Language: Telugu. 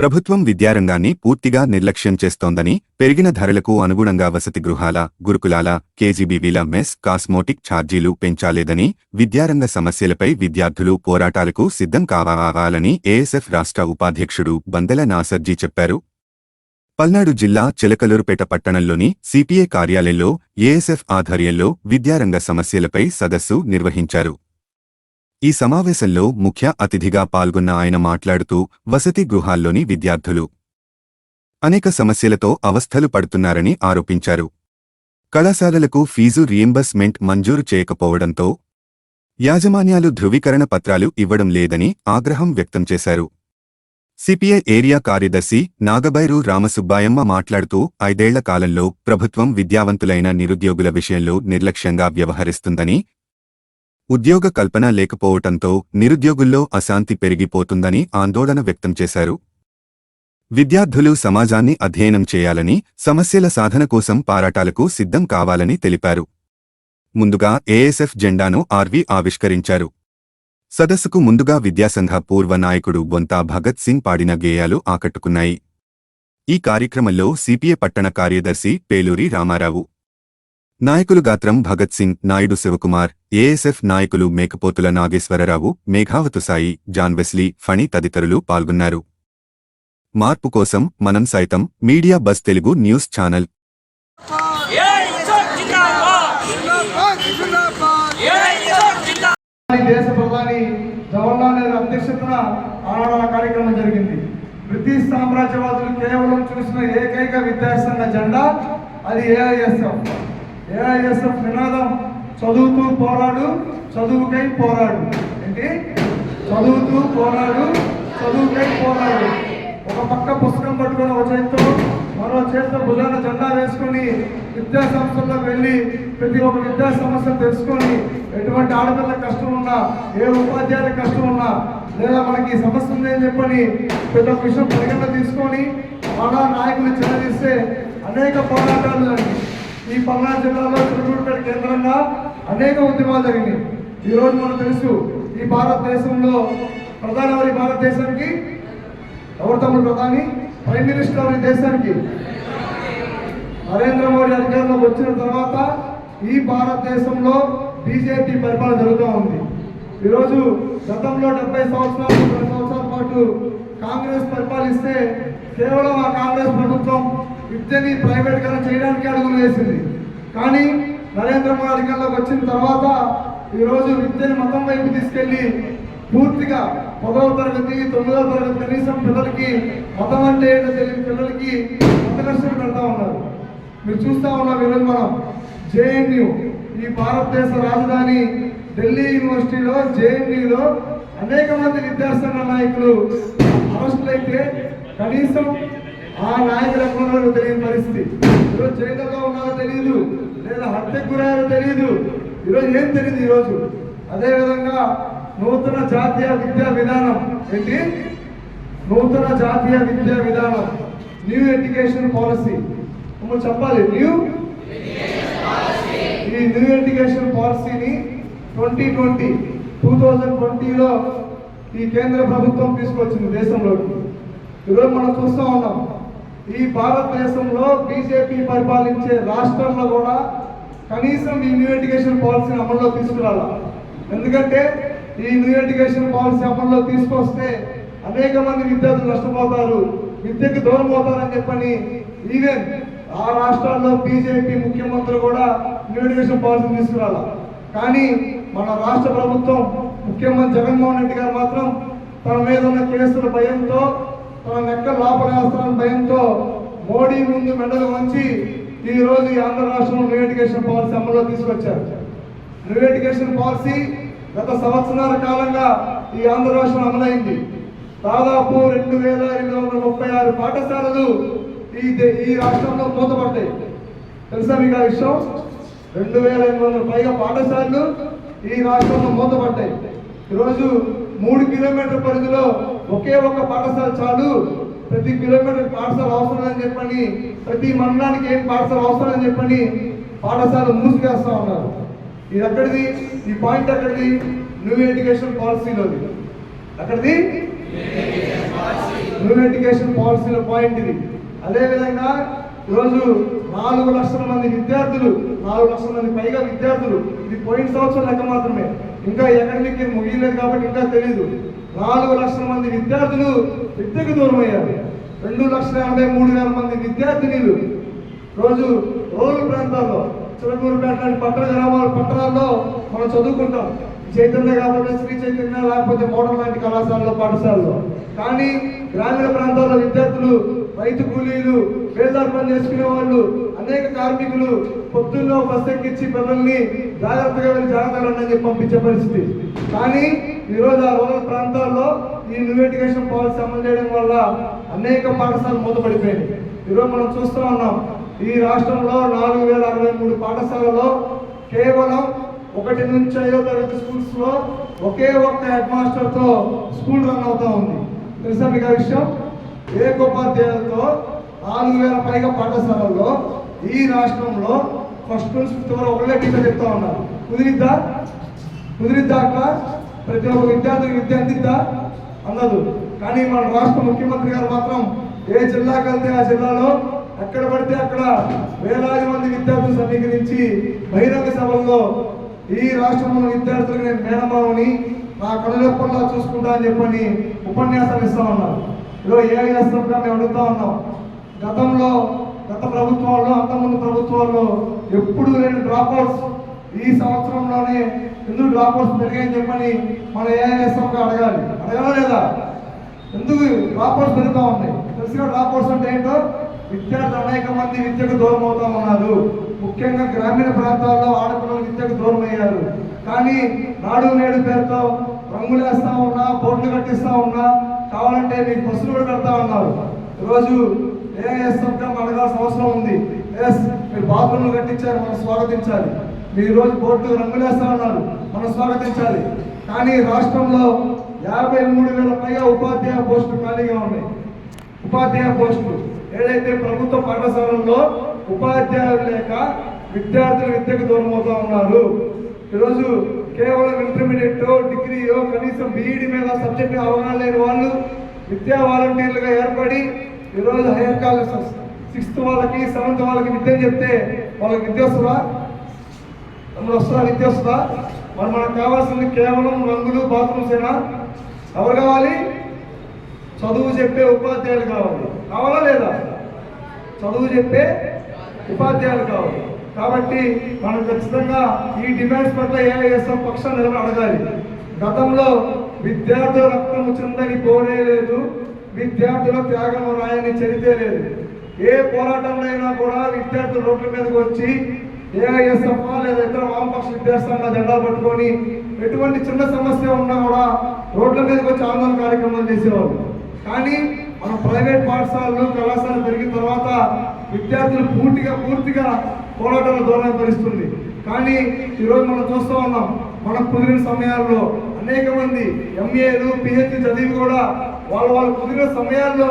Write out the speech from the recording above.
ప్రభుత్వం విద్యారంగాన్ని పూర్తిగా నిర్లక్ష్యం చేస్తోందని పెరిగిన ధరలకు అనుగుణంగా వసతి గృహాల గురుకులాల కేజీబీవీల మెస్ కాస్మోటిక్ ఛార్జీలు పెంచాలేదని విద్యారంగ సమస్యలపై విద్యార్థులు పోరాటాలకు సిద్ధం కావాలని ఏఎస్ఎఫ్ రాష్ట్ర ఉపాధ్యక్షుడు బందెల నాసర్జీ చెప్పారు. పల్నాడు జిల్లా చిలకలూరుపేట పట్టణంలోని సిపిఏ కార్యాలయంలో ఏఎస్ఎఫ్ ఆధ్వర్యంలో విద్యారంగ సమస్యలపై సదస్సు నిర్వహించారు. ఈ సమావేశంలో ముఖ్య అతిథిగా పాల్గొన్న ఆయన మాట్లాడుతూ వసతి గృహాల్లోని విద్యార్థులు అనేక సమస్యలతో అవస్థలు పడుతున్నారని ఆరోపించారు. కళాశాలలకు ఫీజు రియంబర్స్మెంట్ మంజూరు చేయకపోవడంతో యాజమాన్యాలు ధృవీకరణ పత్రాలు ఇవ్వడం లేదని ఆగ్రహం వ్యక్తం చేశారు. సిపిఐ ఏరియా కార్యదర్శి నాగబైరు రామసుబ్బాయమ్మ మాట్లాడుతూ ఐదేళ్ళ కాలంలో ప్రభుత్వం విద్యావంతులైన నిరుద్యోగుల విషయంలో నిర్లక్ష్యంగా వ్యవహరిస్తుందని ఉద్యోగ కల్పన లేకపోవటంతో నిరుద్యోగుల్లో అశాంతి పెరిగిపోతుందని ఆందోళన వ్యక్తం చేశారు. విద్యార్థులు సమాజాన్ని అధ్యయనం చేయాలని సమస్యల సాధన కోసం పారాటాలకు సిద్ధం కావాలని తెలిపారు. ముందుగా ఏఎస్ఎఫ్ జెండాను ఆర్వీ ఆవిష్కరించారు. సదస్సుకు ముందుగా విద్యాసంఘ పూర్వ నాయకుడు బొంతా భగత్ సింగ్ పాడిన గేయాలు ఆకట్టుకున్నాయి. ఈ కార్యక్రమంలో సిపిఏ పట్టణ కార్యదర్శి పేలూరి రామారావు. నాయకులు గాత్రం భగత్ సింగ్ నాయుడు శివకుమార్ ఏఎస్ఎఫ్ నాయకులు మేకపోతుల నాగేశ్వరరావు మేఘావతు సాయి జాన్ ఫణి తదితరులు పాల్గొన్నారు. మార్పు కోసం మనం సైతం media bus Telugu news channel. దేశ ప్రధాని జవహర్లాల్ నెహ్రూ అధ్యక్షతన ఆనాడు ఆ కార్యక్రమం జరిగింది. బ్రిటిష్ సామ్రాజ్యవాదులు కేవలం చూసిన ఏకైక విద్యాసంఘ జెండా అది ఏఐఎస్ఎఫ్ ఏఐఎస్ఎఫ్ నినాదం చదువుతూ పోరాడు చదువుకై పోరాడు. ఏంటి? చదువుతూ పోరాడు చదువుకై పోరాడు. ఒక పక్క పుస్తకం పట్టుకుని ఒక చేతితో మరో చేతితో భుజాన జెండా వేసుకొని విద్యా సంస్థల్లో వెళ్ళి ప్రతి ఒక్క విద్యా సమస్య తెలుసుకొని ఎటువంటి ఆడపిల్ల కష్టం ఉన్నా ఏ ఉపాధ్యాయుల కష్టం ఉన్నా లేదా మనకి ఈ సమస్య ఉందని చెప్పని పెద్ద విషయం పరిగణన తీసుకొని మన నాయకులు చిన్నదీస్తే అనేక పోరాటాలు అండి ఈ పల్నాడు జిల్లాలో తిరుపతిపేట కేంద్రంగా అనేక ఉద్యమాలు జరిగినాయి. ఈ రోజు మనకు తెలుసు ఈ భారతదేశంలో ప్రధాని వారి భారతదేశానికి ఎవరు తమ్ముడు ప్రధాని ప్రైమ్ మినిస్టర్ వారి దేశానికి నరేంద్ర మోడీ అధికారంలోకి వచ్చిన తర్వాత ఈ భారతదేశంలో బీజేపీ పరిపాలన జరుగుతూ ఉంది. ఈరోజు గతంలో డెబ్బై సంవత్సరాలు ముప్పై సంవత్సరాల పాటు కాంగ్రెస్ పరిపాలిస్తే కేవలం ఆ కాంగ్రెస్ ప్రభుత్వం విద్యని ప్రైవేటీకరణ చేయడానికి అడుగులు వేసింది. కానీ నరేంద్ర మోడీ అధికారంలోకి వచ్చిన తర్వాత ఈరోజు విద్యని మతం వైపు తీసుకెళ్ళి పూర్తిగా పదవ తరగతి తొమ్మిదవ తరగతి కనీసం పిల్లలకి మతం అంటే ఏంటో తెలియని పిల్లలకి మతకర్షణ పెడతా ఉన్నారు. మీరు చూస్తా ఉన్నాం ఈరోజు మనం జేఎన్యు ఈ భారతదేశ రాజధాని ఢిల్లీ యూనివర్సిటీలో జేఎన్యూలో అనేక మంది విద్యాసంఘ నాయకులు అయితే కనీసం ఆ నాయకులకు ఉన్నారో తెలియని పరిస్థితి. ఈరోజు జైలులో ఉన్నారో తెలియదు లేదా హత్యకు గురయ్యారో తెలియదు ఈరోజు ఏం తెలియదు ఈరోజు? అదేవిధంగా నూతన జాతీయ విద్యా విధానం. ఏంటి? నూతన జాతీయ విద్యా విధానం. న్యూ ఎడ్యుకేషన్ పాలసీ మనం చెప్పాలి. న్యూ ఈ న్యూ ఎడ్యుకేషన్ పాలసీని ట్వంటీ ట్వంటీ టూ థౌజండ్ ట్వంటీలో ఈ కేంద్ర ప్రభుత్వం తీసుకొచ్చింది దేశంలోకి. ఈరోజు మనం చూస్తూ ఉన్నాం. ఈ భారతదేశంలో బీజేపీ పరిపాలించే రాష్ట్రంలో కూడా కనీసం ఈ న్యూ ఎడ్యుకేషన్ పాలసీని అమల్లో తీసుకురాల? ఎందుకంటే ఈ న్యూ ఎడ్యుకేషన్ పాలసీ అమల్లో తీసుకొస్తే అనేక మంది విద్యార్థులు నష్టపోతారు విద్యకు దూరం అవుతారని చెప్పని ఈవెన్ ఆ రాష్ట్రాల్లో బీజేపీ ముఖ్యమంత్రులు కూడా న్యూ ఎడ్యుకేషన్ పాలసీ తీసుకురాల? కానీ మన రాష్ట్ర ప్రభుత్వం ముఖ్యమంత్రి జగన్మోహన్ రెడ్డి గారు మాత్రం తన మీద ఉన్న కేసుల భయంతో తన నెక్క లోపలేస్తారని భయంతో మోడీ ముందు మెడలు వంచి ఈ రోజు ఈ ఆంధ్ర రాష్ట్రంలో న్యూ ఎడ్యుకేషన్ పాలసీ అమల్లో తీసుకొచ్చారు. న్యూ ఎడ్యుకేషన్ పాలసీ గత సంవత్సరాల కాలంగా ఈ ఆంధ్ర రాష్ట్రం అమలైంది. దాదాపు రెండు వేల ఎనిమిది వందల ముప్పై ఆరు పాఠశాలలు ఈ దే- ఈ రాష్ట్రంలో మూతపడ్డాయి. తెలుసా మీకు ఆ విషయం? రెండు వేల ఎనిమిది వందల పైగా పాఠశాలలు ఈ రాష్ట్రంలో మూతపడ్డాయి. ఈరోజు మూడు కిలోమీటర్ పరిధిలో ఒకే ఒక పాఠశాల చాలు. ప్రతి కిలోమీటర్ పాఠశాల అవసరం అని చెప్పని ప్రతి మండలానికి ఏం పాఠశాల అవసరం అని చెప్పని పాఠశాల మూసివేస్తా ఉన్నారు. ఇది ఎక్కడిది ఈ పాయింట్ ఎక్కడిది న్యూ ఎడ్యుకేషన్ పాలసీలోది. అక్కడిది? న్యూ ఎడ్యుకేషన్ పాలసీలో పాయింట్ ఇది. అదేవిధంగా ఈరోజు నాలుగు లక్షల మంది విద్యార్థులు నాలుగు లక్షల మంది పైగా విద్యార్థులు ఇది పోయిన సంవత్సరం లెక్క మాత్రమే. ఇంకా ఎకడమిక్ ఇయర్ ముగియలేదు కాబట్టి ఇంకా తెలియదు నాలుగు లక్షల మంది విద్యార్థులు విద్యకు దూరం అయ్యారు రెండు లక్షల ఎనభై మూడు వేల మంది విద్యార్థినీలు. రోజు రూరల్ ప్రాంతాల్లో చిలకూరుపేట లాంటి పట్టణ గ్రామాల పట్టణాల్లో మనం చదువుకుంటాం. చైతన్య కాకపోతే శ్రీ చైతన్య లేకపోతే మోడల్ లాంటి కళాశాలలో పాఠశాలలో. కానీ గ్రామీణ ప్రాంతాల్లో విద్యార్థులు రైతు కూలీలు పేదార్పణ పని చేసుకునే వాళ్ళు అనేక కార్మికులు పొద్దుల్లో బస్ ఎక్కించి పిల్లల్ని జాగ్రత్తగా వెళ్ళి జాగ్రత్తగా చెప్పి పంపించే పరిస్థితి. కానీ ఈరోజు ఆ రూరల్ ప్రాంతాల్లో ఈ న్యూ ఎడ్యుకేషన్ పాలసీ అమలు చేయడం వల్ల అనేక పాఠశాలలు మూతపడిపోయాయి ఈరోజు మనం చూస్తూ ఉన్నాం ఈ రాష్ట్రంలో నాలుగు వేల అరవై మూడు పాఠశాలలో కేవలం ఒకటి నుంచి ఐదో తరగతి స్కూల్స్లో ఒకే ఒక్క హెడ్ మాస్టర్తో స్కూల్ రన్ అవుతా ఉంది. తెలుసా మీకు ఆ విషయం? ఏకోపాధ్యాయులతో నాలుగు వేల పైగా పాఠశాలల్లో ఈ రాష్ట్రంలో ఫస్ట్ నుంచి ఫిఫ్త్ వరకు ఒకళ్ళే టీచర్ చెప్తా ఉన్నారు. కుదిరిద్దా? కుదిరిద్దాక ప్రతి ఒక్క విద్యార్థికి విద్య అందిద్దా? అన్నదు కానీ మన రాష్ట్ర ముఖ్యమంత్రి గారు మాత్రం ఏ జిల్లాకి వెళ్తే ఆ జిల్లాలో ఎక్కడ పడితే అక్కడ వేలాది మంది విద్యార్థులు సమీకరించి బహిరంగ సభల్లో ఈ రాష్ట్రంలో విద్యార్థులకు నేను మేనమావని నా కనులెప్పల్లా చూసుకుంటా అని చెప్పని ఉపన్యాసాలు ఇస్తా ఉన్నారు. ఈరోజు ఏ చేస్తాంగా మేము అడుగుతా ఉన్నాం. గతంలో గత ప్రభుత్వాల్లో అంతకుముందు ప్రభుత్వాల్లో ఎప్పుడు లేని డ్రాప్ అవుట్స్ ఈ సంవత్సరంలోనే ఎందుకు డ్రాప్ అవుట్స్ పెరిగాయని చెప్పని మన ఏఐఎస్ఎంగా అడగాలి. అడగాలా లేదా? ఎందుకు డ్రాప్ అవుట్స్ పెరుగుతూ ఉన్నాయి? తెలుసుగా డ్రాప్ అవుట్స్ అంటే ఏంటో? విద్యార్థులు అనేక మంది విద్యకు దూరం అవుతా ఉన్నారు. ముఖ్యంగా గ్రామీణ ప్రాంతాల్లో ఆడపిల్లలు విద్యకు దూరం అయ్యారు. కానీ నాడు నేడు పేరుతో రంగులు వేస్తా ఉన్నా బోర్డులు కట్టిస్తా ఉన్నా కావాలంటే మీకు బస్సులు కూడా కడతా ఉన్నారు. ఈరోజు ఏఎస్ఎఫ్గా అడగాల్సిన అవసరం ఉంది. ఎస్ మీరు బాత్రూమ్లు కట్టించారు మనం స్వాగతించాలి. మీరు రోజు బోర్డు రంగులేస్తామన్నారు మనం స్వాగతించాలి. కానీ రాష్ట్రంలో యాభై మూడు వేల పైగా ఉపాధ్యాయ పోస్టులు ఖాళీగా ఉన్నాయి. ఉపాధ్యాయ పోస్టులు. ఏదైతే ప్రభుత్వ పాఠశాలల్లో ఉపాధ్యాయులు లేక విద్యార్థులు విద్యకు దూరం అవుతా ఉన్నారు ఈరోజు కేవలం ఇంటర్మీడియట్ డిగ్రీయో కనీసం బీఈడి మీద సబ్జెక్ట్ అవగాహన లేని వాళ్ళు విద్యా వాలంటీర్లుగా ఏర్పడి ఈరోజు హైయర్ కాలేజ్ సిక్స్త్ వాళ్ళకి సెవెంత్ వాళ్ళకి విద్య చెప్తే వాళ్ళకి విద్య వస్తుందా? అందులో వస్తుందా? విద్య వస్తుందా? మరి మనకు కావాల్సింది కేవలం రంగులు బాత్రూమ్స్ ఏనా? ఎవరు కావాలి? చదువు చెప్పే ఉపాధ్యాయులు కావాలి. కావాలా లేదా? చదువు చెప్పే ఉపాధ్యాయులు కావాలి. కాబట్టి మనం ఖచ్చితంగా ఈ డిమాండ్స్ పట్ల ఏఐఎస్ఎం పక్షాన్ని నిలబడి అడగాలి. గతంలో విద్యార్థుల రక్తం చిందని కోరే లేదు విద్యార్థుల త్యాగం రాయని చరిత్ర లేదు. ఏ పోరాటంలో అయినా కూడా విద్యార్థులు రోడ్ల మీదకి వచ్చి ఏఐఎస్ఎఫ్ లేదా ఇతర వామపక్ష విద్యాసంఘ జెండాలు పట్టుకొని ఎటువంటి చిన్న సమస్య ఉన్నా కూడా రోడ్ల మీదకి వచ్చి ఆందోళన కార్యక్రమాలు చేసేవారు కానీ మన ప్రైవేట్ పాఠశాలలు కళాశాలలు పెరిగిన తర్వాత విద్యార్థులు పూర్తిగా పూర్తిగా పోరాటాల దూరం భరిస్తుంది కానీ ఈరోజు మనం చూస్తూ ఉన్నాం మనం కుదిరిన సమయాల్లో అనేక మంది ఎంఏలు పిహెచ్డి చదివి కూడా వాళ్ళ వాళ్ళు కుదిరిన సమయాల్లో